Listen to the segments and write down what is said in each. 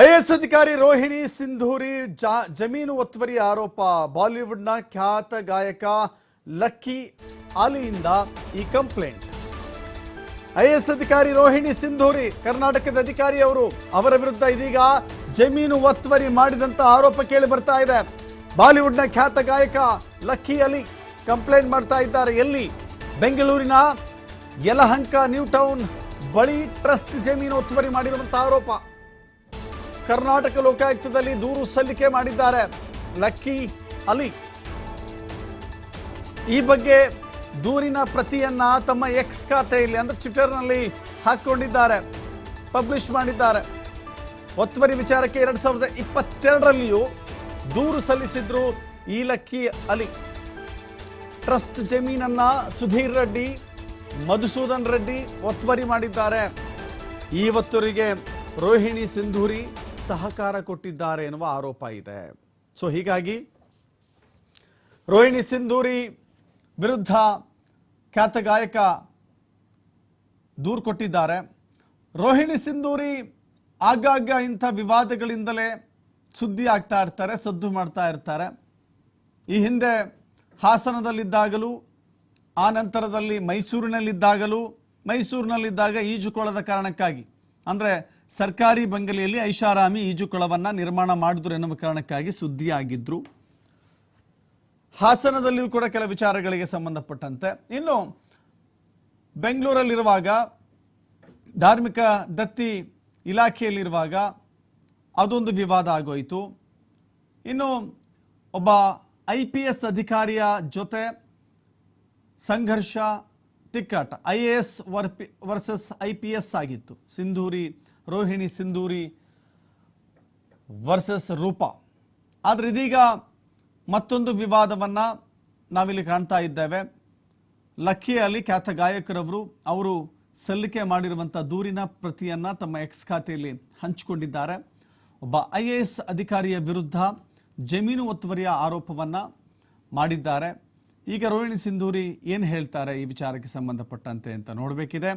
IAS ಅಧಿಕಾರಿ ರೋಹಿಣಿ ಸಿಂಧೂರಿ ಜಮೀನು ಒತ್ತುವರಿ ಆರೋಪ. ಬಾಲಿವುಡ್ನ ಖ್ಯಾತ ಗಾಯಕ ಲಕ್ಕಿ ಅಲಿಯಿಂದ ಈ ಕಂಪ್ಲೇಂಟ್. ಐಎಸ್ ಅಧಿಕಾರಿ ರೋಹಿಣಿ ಸಿಂಧೂರಿ, ಕರ್ನಾಟಕದ ಅಧಿಕಾರಿ ಅವರು ಅವರ ವಿರುದ್ಧ ಇದೀಗ ಜಮೀನು ಒತ್ತುವರಿ ಮಾಡಿದಂತ ಆರೋಪ ಕೇಳಿ ಬರ್ತಾ ಇದೆ. ಬಾಲಿವುಡ್ನ ಖ್ಯಾತ ಗಾಯಕ ಲಕ್ಕಿ ಅಲಿ ಕಂಪ್ಲೇಂಟ್ ಮಾಡ್ತಾ ಇದ್ದಾರೆ. ಎಲ್ಲಿ? ಬೆಂಗಳೂರಿನ ಯಲಹಂಕ ನ್ಯೂ ಟೌನ್ ಬಳಿ ಟ್ರಸ್ಟ್ ಜಮೀನು ಒತ್ತುವರಿ ಮಾಡಿರುವಂತಹ ಆರೋಪ. ಕರ್ನಾಟಕ ಲೋಕಾಯುಕ್ತದಲ್ಲಿ ದೂರು ಸಲ್ಲಿಕೆ ಮಾಡಿದ್ದಾರೆ ಲಕ್ಕಿ ಅಲಿ. ಈ ಬಗ್ಗೆ ದೂರಿನ ಪ್ರತಿಯನ್ನ ತಮ್ಮ ಎಕ್ಸ್ ಖಾತೆಯಲ್ಲಿ ಅಂದ್ರೆ ಟ್ವಿಟರ್ನಲ್ಲಿ ಹಾಕೊಂಡಿದ್ದಾರೆ ಪಬ್ಲಿಷ್ ಮಾಡಿದ್ದಾರೆ. ಒತ್ತುವರಿ ವಿಚಾರಕ್ಕೆ ಎರಡ್ ಸಾವಿರದ ಇಪ್ಪತ್ತೆರಡರಲ್ಲಿಯೂ ದೂರು ಸಲ್ಲಿಸಿದ್ರು ಈ ಲಕ್ಕಿ ಅಲಿ. ಟ್ರಸ್ಟ್ ಜಮೀನನ್ನ ಸುಧೀರ್ ರೆಡ್ಡಿ, ಮಧುಸೂದನ್ ರೆಡ್ಡಿ ಒತ್ತುವರಿ ಮಾಡಿದ್ದಾರೆ. ಈ ಒತ್ತುವರಿಗೆ ರೋಹಿಣಿ ಸಿಂಧೂರಿ ಸಹಕಾರ ಕೊಟ್ಟಿದ್ದಾರೆ ಎನ್ನುವ ಆರೋಪ ಇದೆ. ಸೊ ಹೀಗಾಗಿ ರೋಹಿಣಿ ಸಿಂಧೂರಿ ವಿರುದ್ಧ ಖ್ಯಾತ ಗಾಯಕ ದೂರು ಕೊಟ್ಟಿದ್ದಾರೆ. ರೋಹಿಣಿ ಸಿಂಧೂರಿ ಆಗಾಗ ಇಂಥ ವಿವಾದಗಳಿಂದಲೇ ಸುದ್ದಿ ಆಗ್ತಾ ಇರ್ತಾರೆ, ಸದ್ದು ಮಾಡ್ತಾ ಇರ್ತಾರೆ. ಈ ಹಿಂದೆ ಹಾಸನದಲ್ಲಿದ್ದಾಗಲೂ, ಆ ನಂತರದಲ್ಲಿ ಮೈಸೂರಿನಲ್ಲಿದ್ದಾಗಲೂ, ಮೈಸೂರಿನಲ್ಲಿದ್ದಾಗ ಈಜುಕೊಳದ ಕಾರಣಕ್ಕಾಗಿ, ಅಂದರೆ ಸರ್ಕಾರಿ ಬಂಗಲೆಯಲ್ಲಿ ಐಷಾರಾಮಿ ಈಜುಕೊಳವನ್ನು ನಿರ್ಮಾಣ ಮಾಡಿದ್ರು ಎನ್ನುವ ಕಾರಣಕ್ಕಾಗಿ ಸುದ್ದಿಯಾಗಿದ್ರು. ಹಾಸನದಲ್ಲಿಯೂ ಕೂಡ ಕೆಲ ವಿಚಾರಗಳಿಗೆ ಸಂಬಂಧಪಟ್ಟಂತೆ. ಇನ್ನು ಬೆಂಗಳೂರಲ್ಲಿರುವಾಗ, ಧಾರ್ಮಿಕ ದತ್ತಿ ಇಲಾಖೆಯಲ್ಲಿರುವಾಗ ಅದೊಂದು ವಿವಾದ ಆಗೋಯಿತು. ಇನ್ನು ಒಬ್ಬ ಐ ಪಿ ಎಸ್ ಅಧಿಕಾರಿಯ ಜೊತೆ ಸಂಘರ್ಷ, ತಿಕ್ಕಾಟ, ಐ ಎ ಎಸ್ ವರ್ಪಿ, ವರ್ಸಸ್ ಐ ಪಿ ಎಸ್ ಆಗಿತ್ತು. ಸಿಂಧೂರಿ ರೋಹಿಣಿ ಸಿಂಧೂರಿ ವರ್ಸಸ್ ರೂಪ. ಆದರೆ ಇದೀಗ ಮತ್ತೊಂದು ವಿವಾದವನ್ನು ನಾವಿಲ್ಲಿ ಕಾಣ್ತಾ ಇದ್ದೇವೆ. ಲಕ್ಕಿ ಅಲಿ ಖ್ಯಾತ ಗಾಯಕರವರು ಅವರು ಸಲ್ಲಿಕೆ ಮಾಡಿರುವಂಥ ದೂರಿನ ಪ್ರತಿಯನ್ನು ತಮ್ಮ ಎಕ್ಸ್ ಖಾತೆಯಲ್ಲಿ ಹಂಚಿಕೊಂಡಿದ್ದಾರೆ. ಒಬ್ಬ ಐ ಎ ಎಸ್ ಅಧಿಕಾರಿಯ ವಿರುದ್ಧ ಜಮೀನು ಒತ್ತುವರಿಯ ಆರೋಪವನ್ನು ಮಾಡಿದ್ದಾರೆ. ಈಗ ರೋಹಿಣಿ ಸಿಂಧೂರಿ ಏನು ಹೇಳ್ತಾರೆ ಈ ವಿಚಾರಕ್ಕೆ ಸಂಬಂಧಪಟ್ಟಂತೆ ಅಂತ ನೋಡಬೇಕಿದೆ.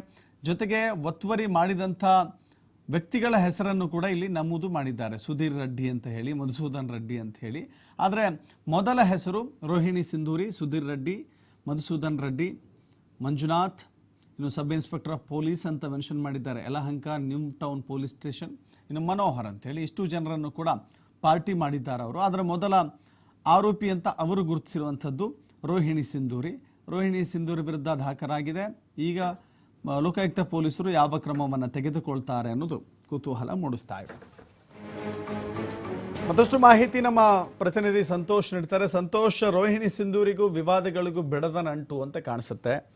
ಜೊತೆಗೆ ಒತ್ತುವರಿ ಮಾಡಿದಂಥ ವ್ಯಕ್ತಿಗಳ ಹೆಸರನ್ನು ಕೂಡ ಇಲ್ಲಿ ನಮೂದು ಮಾಡಿದ್ದಾರೆ. ಸುಧೀರ್ ರೆಡ್ಡಿ ಅಂತ ಹೇಳಿ, ಮಧುಸೂದನ್ ರೆಡ್ಡಿ ಅಂತ ಹೇಳಿ. ಆದರೆ ಮೊದಲ ಹೆಸರು ರೋಹಿಣಿ ಸಿಂಧೂರಿ, ಸುಧೀರ್ ರೆಡ್ಡಿ, ಮಧುಸೂದನ್ ರೆಡ್ಡಿ, ಮಂಜುನಾಥ್, ಇನ್ನು ಸಬ್ ಇನ್ಸ್ಪೆಕ್ಟರ್ ಆಫ್ ಪೊಲೀಸ್ ಅಂತ ಮೆನ್ಷನ್ ಮಾಡಿದ್ದಾರೆ. Yelahanka new town police station, ಇನ್ನು ಮನೋಹರ್ ಅಂತ ಹೇಳಿ. ಇಷ್ಟು ಜನರನ್ನು ಕೂಡ ಪಾರ್ಟಿ ಮಾಡಿದ್ದಾರೆ ಅವರು. ಅದರ ಮೊದಲ ಆರೋಪಿ ಅಂತ ಅವರು ಗುರುತಿಸಿರುವಂಥದ್ದು ರೋಹಿಣಿ ಸಿಂಧೂರಿ. ರೋಹಿಣಿ ಸಿಂಧೂರಿ ವಿರುದ್ಧ ದಾಖಲಾಗಿದೆ. ಈಗ ಲೋಕಾಯುಕ್ತ ಪೊಲೀಸರು ಯಾವ ಕ್ರಮವನ್ನು ತೆಗೆದುಕೊಳ್ತಾರೆ ಅನ್ನೋದು ಕುತೂಹಲ ಮೂಡಿಸ್ತಾ ಇದೆ. ಮತ್ತಷ್ಟು ಮಾಹಿತಿ ನಮ್ಮ ಪ್ರತಿನಿಧಿ ಸಂತೋಷ್ ನೀಡ್ತಾರೆ. ಸಂತೋಷ್, ರೋಹಿಣಿ ಸಿಂಧೂರಿಗೂ ವಿವಾದಗಳಿಗೂ ಬಿಡದ ನಂಟು ಅಂತ ಕಾಣಿಸುತ್ತೆ.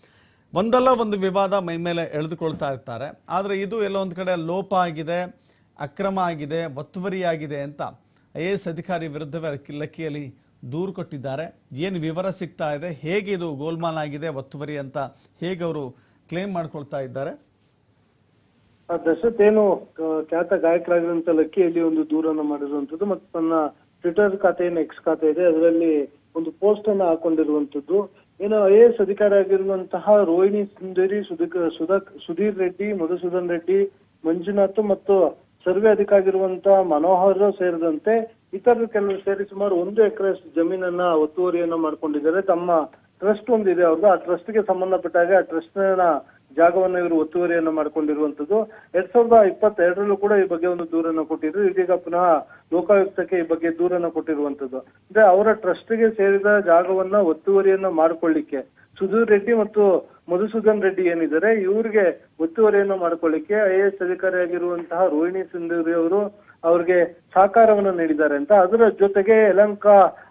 ಒಂದಲ್ಲ ಒಂದು ವಿವಾದ ಮೈ ಮೇಲೆ ಎಳೆದುಕೊಳ್ತಾ ಇರ್ತಾರೆ. ಆದರೆ ಇದು ಎಲ್ಲೋ ಒಂದು ಕಡೆ ಲೋಪ ಆಗಿದೆ, ಅಕ್ರಮ ಆಗಿದೆ, ಒತ್ತುವರಿಯಾಗಿದೆ ಅಂತ ಐ ಎ ಎಸ್ ಅಧಿಕಾರಿ ವಿರುದ್ಧವೇ ಲಕ್ಕಿ- ಲಕ್ಕಿಯಲ್ಲಿ ದೂರು ಕೊಟ್ಟಿದ್ದಾರೆ. ಏನು ವಿವರ ಸಿಗ್ತಾ ಇದೆ? ಹೇಗೆ ಇದು ಗೋಲ್ಮಾಲ್ ಆಗಿದೆ, ಒತ್ತುವರಿ ಅಂತ ಹೇಗೆ ಅವರು ಕ್ಲೇಮ್ ಮಾಡ್ಕೊಳ್ತಾ ಇದ್ದಾರೆ? ದಶರಥ್ ಏನು ಖ್ಯಾತ ಗಾಯಕರಾಗಿರುವಂತ ಲಕ್ಕಿಯಲ್ಲಿ ಒಂದು ದೂರನ್ನು ಮಾಡಿರುವಂತದ್ದು ಮತ್ತು ತನ್ನ ಟ್ವಿಟರ್ ಖಾತೆ ಏನು ಎಕ್ಸ್ ಖಾತೆ ಇದೆ ಅದರಲ್ಲಿ ಒಂದು ಪೋಸ್ಟ್ ಅನ್ನ ಹಾಕೊಂಡಿರುವಂತದ್ದು ಏನು ಐ ಎಸ್ ಅಧಿಕಾರಿ ಆಗಿರುವಂತಹ ರೋಹಿಣಿ ಸುಂದರಿ, ಸುಧಕ್ ಸುಧಾ ಸುಧೀರ್ ರೆಡ್ಡಿ, ಮಧುಸೂದನ್ ರೆಡ್ಡಿ, ಮಂಜುನಾಥ್ ಮತ್ತು ಸರ್ವೆ ಅಧಿಕಾರಿ ಆಗಿರುವಂತಹ ಮನೋಹರ್ ಸೇರಿದಂತೆ ಇತರರು ಕೆಲವರು ಸೇರಿ ಸುಮಾರು ಒಂದು ಎಕರೆ ಜಮೀನನ್ನ ಒತ್ತುವರಿಯನ್ನ ಮಾಡ್ಕೊಂಡಿದ್ದಾರೆ. ತಮ್ಮ ಟ್ರಸ್ಟ್ ಒಂದಿದೆ. ಅವ್ರದ್ದು ಆ ಟ್ರಸ್ಟ್ಗೆ ಸಂಬಂಧಪಟ್ಟಾಗ ಆ ಟ್ರಸ್ಟ್ನ ಜಾಗವನ್ನ ಇವರು ಒತ್ತುವರಿಯನ್ನ ಮಾಡಿಕೊಂಡಿರುವಂತದ್ದು ಎರಡ್ ಸಾವಿರದ ಇಪ್ಪತ್ತೆರಡರಲ್ಲೂ ಕೂಡ ಈ ಬಗ್ಗೆ ಒಂದು ದೂರನ್ನ ಕೊಟ್ಟಿದ್ರು. ಇದೀಗ ಪುನಃ ಲೋಕಾಯುಕ್ತಕ್ಕೆ ಈ ಬಗ್ಗೆ ದೂರನ್ನ ಕೊಟ್ಟಿರುವಂತದ್ದು ಅಂದ್ರೆ ಅವರ ಟ್ರಸ್ಟ್ಗೆ ಸೇರಿದ ಜಾಗವನ್ನ ಒತ್ತುವರಿಯನ್ನ ಮಾಡಿಕೊಳ್ಳಿಕ್ಕೆ ಸುಧೀರ್ ರೆಡ್ಡಿ ಮತ್ತು ಮಧುಸೂದನ್ ರೆಡ್ಡಿ ಏನಿದ್ದಾರೆ, ಇವರಿಗೆ ಒತ್ತುವರಿಯನ್ನು ಮಾಡಿಕೊಳ್ಳಿಕ್ಕೆ ಐ ಎ ಎಸ್ ಅಧಿಕಾರಿಯಾಗಿರುವಂತಹ ರೋಹಿಣಿ ಸಿಂಧೂರಿ ಅವರು ಅವ್ರಿಗೆ ಸಹಕಾರವನ್ನು ನೀಡಿದ್ದಾರೆ ಅಂತ. ಅದರ ಜೊತೆಗೆ ಯಲಂಕ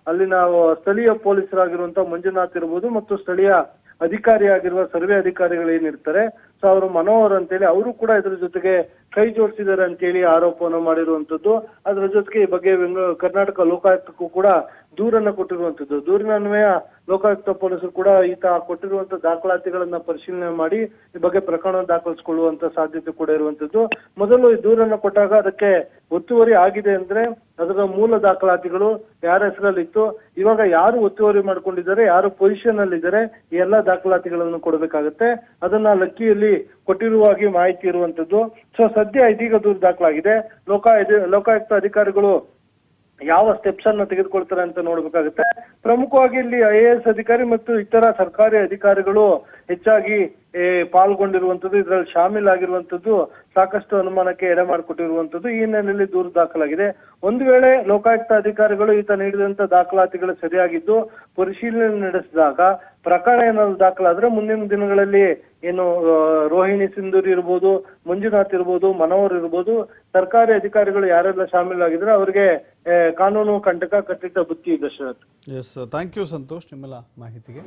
ಅಲ್ಲಿನ ಸ್ಥಳೀಯ ಪೊಲೀಸರಾಗಿರುವಂತಹ ಮಂಜುನಾಥ್ ಇರ್ಬೋದು ಮತ್ತು ಸ್ಥಳೀಯ ಅಧಿಕಾರಿ ಆಗಿರುವ ಸರ್ವೆ ಅಧಿಕಾರಿಗಳು ಏನಿರ್ತಾರೆ ಸೊ ಅವರು ಮನೋಹರ್ ಅಂತೇಳಿ, ಅವರು ಕೂಡ ಇದ್ರ ಜೊತೆಗೆ ಕೈ ಜೋಡಿಸಿದ್ದಾರೆ ಅಂತೇಳಿ ಆರೋಪವನ್ನು ಮಾಡಿರುವಂತದ್ದು. ಅದರ ಜೊತೆಗೆ ಈ ಬಗ್ಗೆ ಕರ್ನಾಟಕ ಲೋಕಾಯುಕ್ತಕ್ಕೂ ಕೂಡ ದೂರನ್ನ ಕೊಟ್ಟಿರುವಂತದ್ದು. ದೂರಿನ ಅನ್ವಯ ಲೋಕಾಯುಕ್ತ ಪೊಲೀಸರು ಕೂಡ ಈತ ಕೊಟ್ಟಿರುವಂತ ದಾಖಲಾತಿಗಳನ್ನ ಪರಿಶೀಲನೆ ಮಾಡಿ ಈ ಬಗ್ಗೆ ಪ್ರಕರಣ ದಾಖಲಿಸಿಕೊಳ್ಳುವಂತ ಸಾಧ್ಯತೆ ಕೂಡ ಇರುವಂತದ್ದು. ಮೊದಲು ಈ ದೂರನ್ನ ಕೊಟ್ಟಾಗ ಅದಕ್ಕೆ ಒತ್ತುವರಿ ಆಗಿದೆ ಅಂದ್ರೆ ಅದರ ಮೂಲ ದಾಖಲಾತಿಗಳು ಯಾರ ಹೆಸರಲ್ಲಿತ್ತು ಇವಾಗ ಯಾರು ಒತ್ತುವರಿ ಮಾಡ್ಕೊಂಡಿದ್ದಾರೆ, ಯಾರು ಪೊಸಿಷನ್ ಅಲ್ಲಿ ಇದ್ದಾರೆ ಎಲ್ಲಾ ದಾಖಲಾತಿಗಳನ್ನು ಕೊಡಬೇಕಾಗುತ್ತೆ. ಅದನ್ನ ಲಕ್ಕಿಯಲ್ಲಿ ಕೊಟ್ಟಿರುವಾಗಿ ಮಾಹಿತಿ ಇರುವಂತದ್ದು. ಸೊ ಸದ್ಯ ಇದೀಗ ದೂರು ದಾಖಲಾಗಿದೆ. ಲೋಕಾಯುಕ್ತ ಲೋಕಾಯುಕ್ತ ಅಧಿಕಾರಿಗಳು ಯಾವ ಸ್ಟೆಪ್ಸ್ ಅನ್ನ ತೆಗೆದುಕೊಳ್ತಾರೆ ಅಂತ ನೋಡ್ಬೇಕಾಗುತ್ತೆ. ಪ್ರಮುಖವಾಗಿ ಇಲ್ಲಿ ಐ ಎ ಎಸ್ ಅಧಿಕಾರಿ ಮತ್ತು ಇತರ ಸರ್ಕಾರಿ ಅಧಿಕಾರಿಗಳು ಹೆಚ್ಚಾಗಿ ಪಾಲ್ಗೊಂಡಿರುವಂತದ್ದು ಇದರಲ್ಲಿ ಶಾಮೀಲಾಗಿರುವಂತದ್ದು ಸಾಕಷ್ಟು ಅನುಮಾನಕ್ಕೆ ಎಡೆ ಮಾಡಿಕೊಟ್ಟಿರುವಂತದ್ದು ಈ ಹಿನ್ನೆಲೆಯಲ್ಲಿ ದೂರು ದಾಖಲಾಗಿದೆ. ಒಂದು ವೇಳೆ ಲೋಕಾಯುಕ್ತ ಅಧಿಕಾರಿಗಳು ಈತ ನೀಡಿದಂತ ದಾಖಲಾತಿಗಳು ಸರಿಯಾಗಿದ್ದು, ಪರಿಶೀಲನೆ ನಡೆಸಿದಾಗ ಪ್ರಕರಣ ಏನಾದ್ರು ದಾಖಲಾದ್ರೆ ಮುಂದಿನ ದಿನಗಳಲ್ಲಿ ಏನು ರೋಹಿಣಿ ಸಿಂಧೂರಿ ಇರ್ಬೋದು, ಮಂಜುನಾಥ್ ಇರ್ಬೋದು, ಮನೋಹರ್ ಇರ್ಬೋದು, ಸರ್ಕಾರಿ ಅಧಿಕಾರಿಗಳು ಯಾರೆಲ್ಲ ಶಾಮೀಲಾಗಿದ್ರೆ ಅವರಿಗೆ ಕಾನೂನು ಕಂಟಕ ಕಟ್ಟಿಟ್ಟ ಬುತ್ತಿ Dasharath S thank you Santosh, ನಿಮ್ಮೆಲ್ಲ ಮಾಹಿತಿಗೆ.